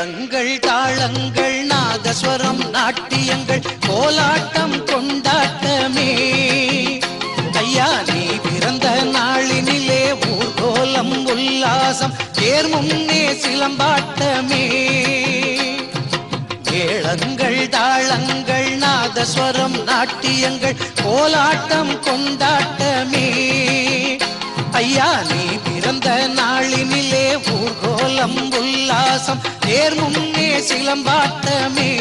மேளங்கள் தாளங்கள் நாதஸ்வரம் நாட்டியங்கள் கோலாட்டம் கொண்டாட்டமே. ஐயா நீ பிறந்த நாளினிலே ஊர்கோலம் உல்லாசம் தேர் முன்னே சிலம்பாட்டமே. மேளங்கள் தாளங்கள் நாதஸ்வரம் நாட்டியங்கள் கோலாட்டம் கொண்டாட்டமே. ஐயா நீ பிறந்த நாளினிலே ஊர்கோலம் உல்லாசம் நேர் முன்னே சிலம்பாட்டமே.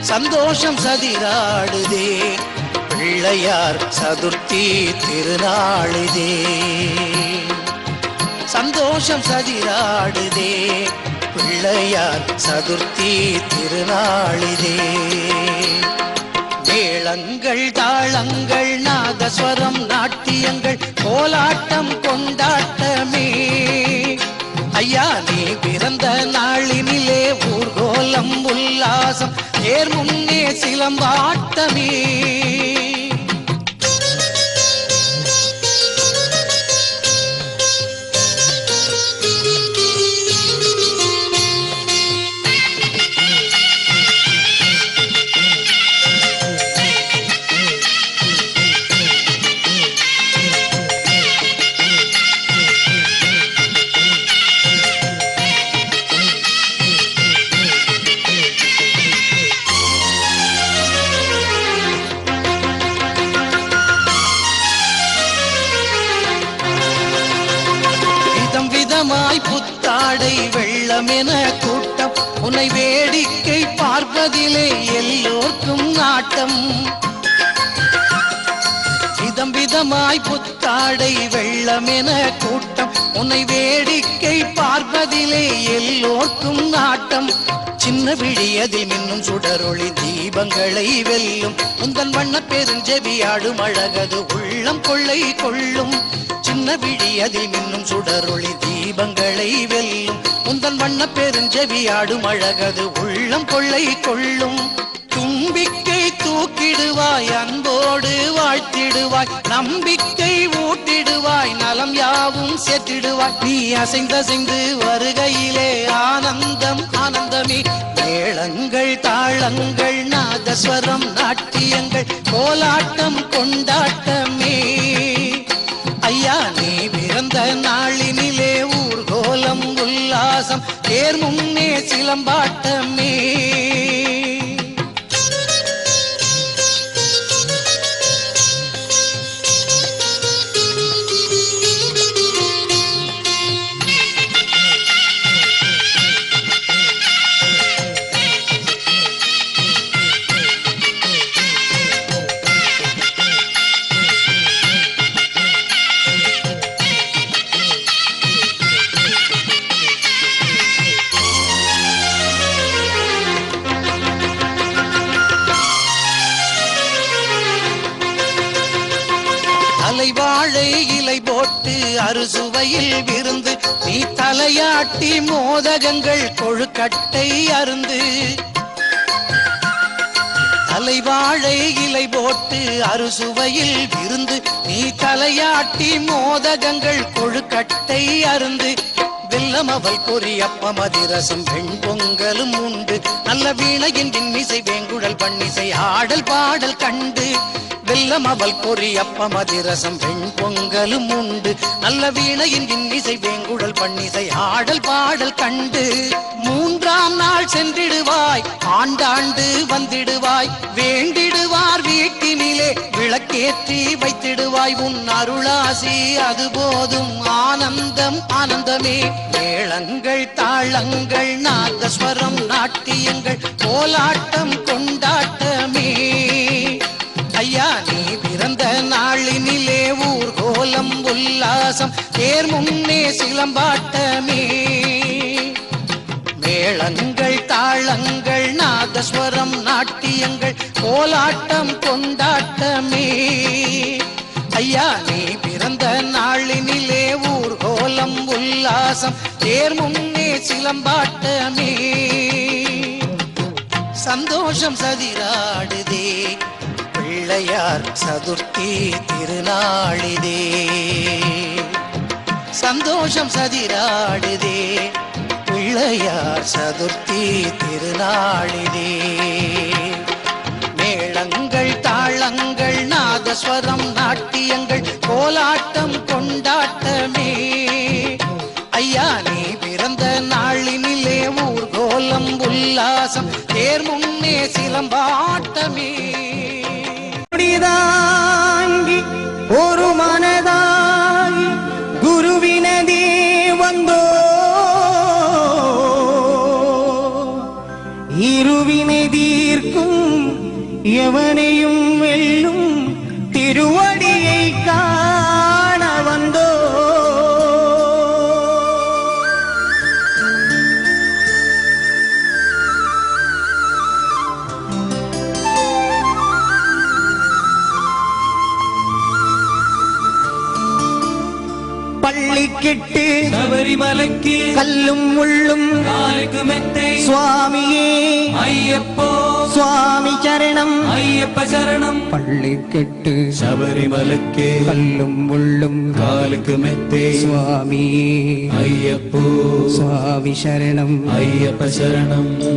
சந்தோஷம் சதிராடுதே பிள்ளையார் சதுர்த்தி திருநாளுதே. சந்தோஷம் சதிராடுதே பிள்ளையார் சதுர்த்தி திருநாளிதே. மேளங்கள் தாளங்கள் நாதஸ்வரம் நாட்டியங்கள் கோலாட்டம் கொண்டாட்டமே. ஐயா நீ பிறந்த நாளினிலே ஊர்கோலம் உல்லாசம் ஏர் முன்னே சிலம்பாட்டமே. வண்ணமாய் புத்தாடை வெள்ளமென கூட்டம். உன்னை வேடிக்கை பார்ப்பதிலே எல்லோர்க்கும் நாட்டம். விதமாய் புத்தாடை வெள்ளமென கூட்டம். உன்னை வேடிக்கை பார்ப்பதிலே எல்லோர்க்கும் நாட்டம். சின்ன விழியதில் மின்னும் சுடரொளி தீபங்களை வெல்லும். உந்தன் வண்ண பெருஞ்செவியாடும் அழகது உள்ளம் கொள்ளை கொள்ளும். சின்ன விழியதில் மின்னும் சுடரொளி தீபங்களை வெல்லும். உந்தன் வண்ண பெருஞ்செவியாடும் அழகது உள்ளம் கொள்ளை கொள்ளும். தும்பிக்கை தூக்கிடுவாய் அன்போடு வாழ்த்திடுவாய். நம்பிக்கை ஊட்டிடுவாய் நலம் யாவும் சேர்த்திடுவாய். நீ அசைந்தசைந்து வருகையிலே ஆனந்தம் ஆனந்தமே. மேளங்கள் தாளங்கள் நாதஸ்வரம் நாட்டியங்கள் கோலாட்டம் கொண்டாட்டமே. ஐயா நீ பிறந்த நாளினிலே ஊர்கோலம் உல்லாசம். தேர் முன்னே சிலம்பாட்டம் தலையாட்டி மோதகங்கள் கொழுக்கட்டை அருந்து தலைவாழை இலை போட்டு அறுசுவையில் விருந்து நீ தலையாட்டி மோதகங்கள் கொழுக்கட்டை அருந்து. வெல்லம் பொறி பொரியப்பம் அதிரசம் வெண் பொங்கலும் உண்டு. நல்ல வீணையின் இன்னிசை வேங்குழல் பண்ணிசை ஆடல் பாடல் கண்டு. வெல்லம் அவள் பொறி பொரியப்பம் அதிரசம் வெண் பொங்கலும் உண்டு. நல்ல வீணையின் இன்னிசை வேங்குடல் பண்ணிசை ஆடல் பாடல் கண்டு. மூன்றாம் நாள் சென்றிடுவாய் ஆண்டாண்டு வந்திடுவாய். வேண்டிடுவார் வீட்டினிலே விளக்கேற்றி வைத்திடுவாய். உன் அருளாசி அது போதும். ஆனந்தம் ஆனந்தமே. மேளங்கள் தாளங்கள் நாகஸ்வரம் நாட்டியங்கள் கோலாட்டம் கொண்டு கொண்டாட்டமே ஐயா நீ பிறந்த நாளினிலே ஊர்கோலம் உல்லாசம் தேர் முன்னே சிலம்பாட்டமே. மேளங்கள் தாளங்கள் நாதஸ்வரம் நாட்டியங்கள் கோலாட்டம் கொண்டாட்டமே. ஐயா நீ பிறந்த நாளினிலே ஊர்கோலம் உல்லாசம் தேர் முன்னே சிலம்பாட்டமே. சந்தோஷம் சதிராடுதே. பிள்ளையார் சதுர்த்தி திருநாளிதே. சந்தோஷம் சதிராடுதே. பிள்ளையார் சதுர்த்தி திருநாளிதே. மேளங்கள் தாளங்கள் நாதஸ்வரம் நாட்டியங்கள் கோலாட்டம் கொண்டாட்டமே. சிலம்பாட்டமே முடிதாங்கி ஒரு மனதாகி குருவினதே வந்தோ. இருவினை தீர்க்கும் எவனையும் வெல்லும் திருவடியை கா பள்ளிக்கெட்டு சபரிமலைக்கு கல்லும் முள்ளும் சுவாமியே. ஐயப்போ. சுவாமி சரணம். ஐயப்ப சரணம். பள்ளிக்கெட்டு சபரிமலைக்கு கல்லும் முள்ளும் காலுக்கு மெத்தை சுவாமி. ஐயப்போ. சுவாமி சரணம். ஐயப்ப சரணம்.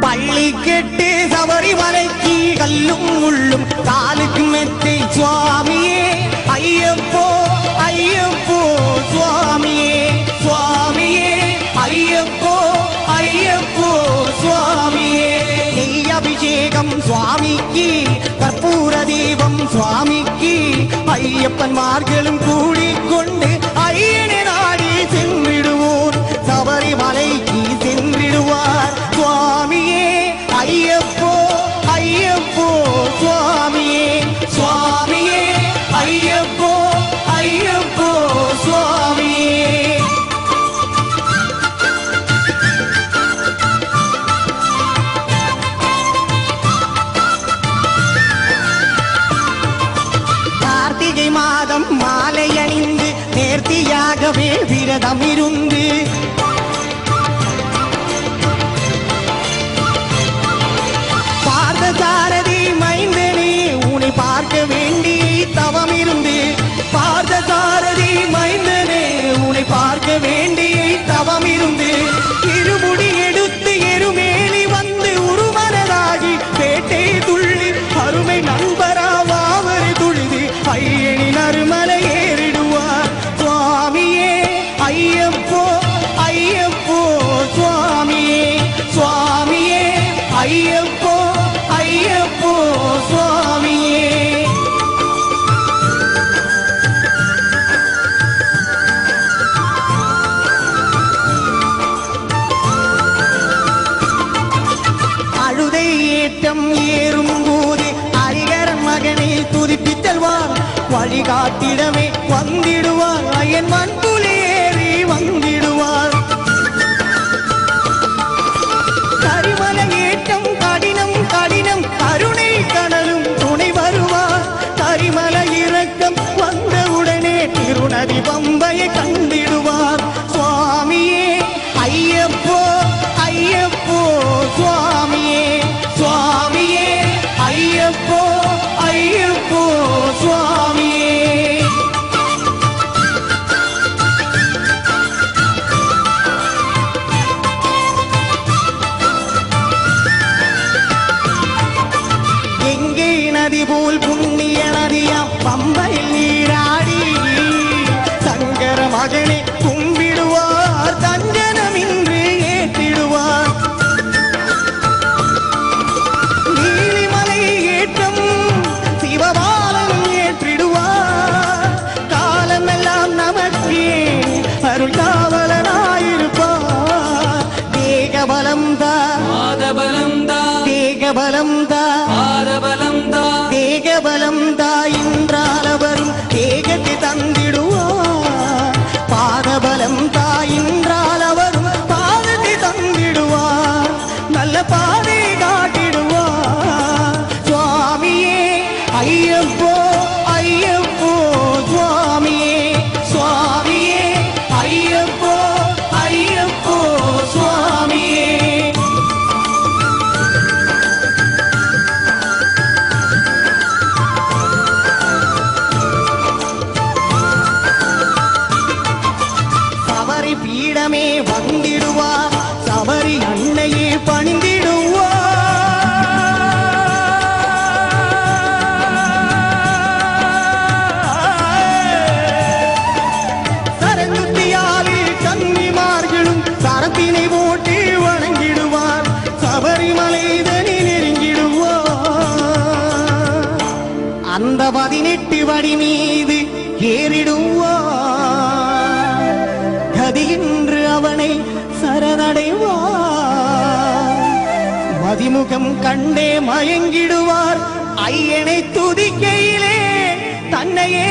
பள்ளிக்கெட்டு சபரிமலைக்கு கல்லும் முள்ளும் காலுக்கு மெத்தை சுவாமியே. ஐயப்போ ஐயப்போ சுவாமியே சுவாமியே ஐயப்போ ஐயப்போ சுவாமியே. நெய் அபிஷேகம் சுவாமிக்கு கற்பூர தீபம் சுவாமிக்கு ஐயப்பன்மார்களும் கூடிக்கொண்டு ஐயனை நேர்த்தியாகவே விரதம் செல்வார் வழிகாட்டிடமே வந்திடுவார் அயன் மேடி மீது ஏறிடுவார். கதியின்று அவனை சரணடைவார். மதிமுகம் கண்டே மயங்கிடுவார். ஐயனை துதிக்கையிலே தன்னையே